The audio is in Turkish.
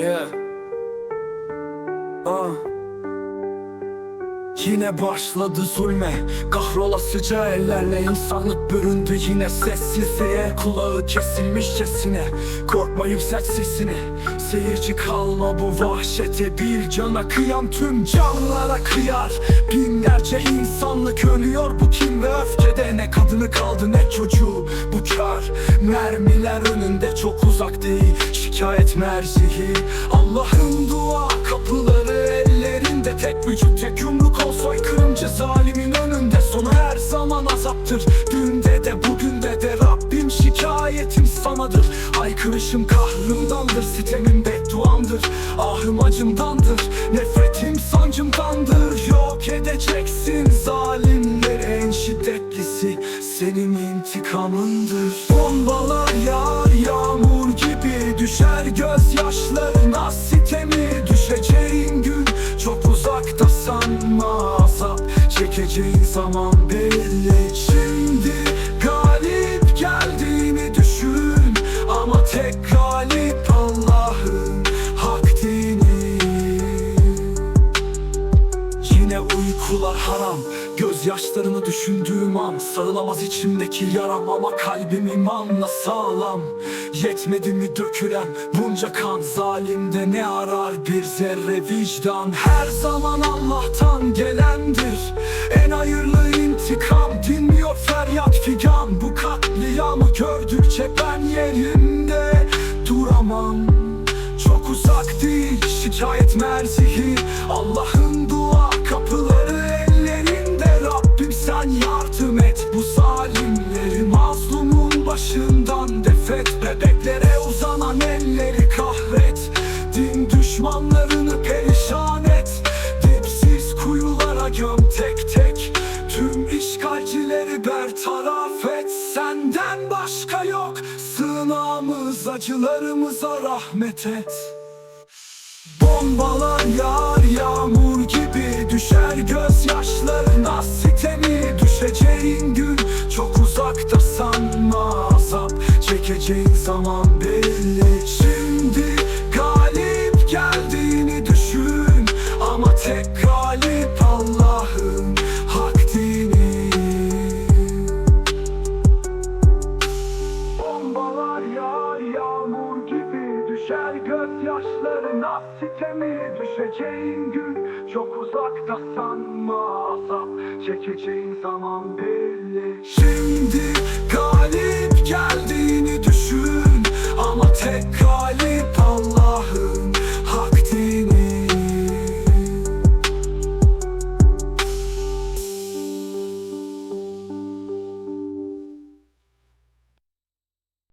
Yeah. Ah. Yine başladı zulme. Kahrolasıca ellerle insanlık büründü yine sessizliğe Kulağı kesilmişçesine. Korkma yüksek sesini Seyirci kalma bu vahşete. Bir cana kıyan tüm canlara kıyar. Binlerce insanlık ölüyor bu kin ve öfkede. Ne kadını kaldı ne çocuğu bu kar. Mermiler önünde çok uzak değil Şikayet merzihi Allah'ın dua kapıları ellerinde. Tek vücut tek yumruk ol soykırımcı zalimin önünde. Sonu her zaman azaptır. Dünde de bugün de de Rabbim şikayetim sanadır. Haykırışım kahrımdandır Sitemim bedduamdır. Ahım acımdandır Nefretim sancımdandır. Yok edeceksin zalimleri En şiddetlisi. Senin intikamındır gözyaşlarına sitemi Düşeceğin gün çok uzakta sanma Azap çekeceğin zaman belli. Şimdi galip geldiğini düşün Ama tek galip Allah'ın hak dini. Yine uykular haram Gözyaşlarını düşündüğüm an Sağlamaz içimdeki yaram Ama kalbim imanla sağlam. Yetmedi mi dökülen bunca kan? Zalimde ne arar bir zerre vicdan? Her zaman Allah'tan gelendir. En hayırlı intikam. Dinmiyor feryat figan. Bu katliamı gördükçe ben yerimde duramam. Çok uzak değil şikayet merzihi. Allah'ın yardım et bu zalimleri Mazlumun başından defet. Bebeklere uzanan elleri kahret. Din düşmanlarını perişan et. Dipsiz kuyulara göm tek tek. Tüm işgalcileri bertaraf et. Senden başka yok. Sığınağımız acılarımıza rahmet et. Bombalar yağar yağmur gibi Düşer gözyaşlarına sitemi çekeceğin zaman belli. Şimdi galip geldiğini düşün. Ama tek galip Allah'ın hak dini. Bombalar yağar yağmur gibi Düşer. Gözyaşlarına sitemi Düşeceğin gün. Çok uzakta sanma Azap çekeceğin zaman belli Pekali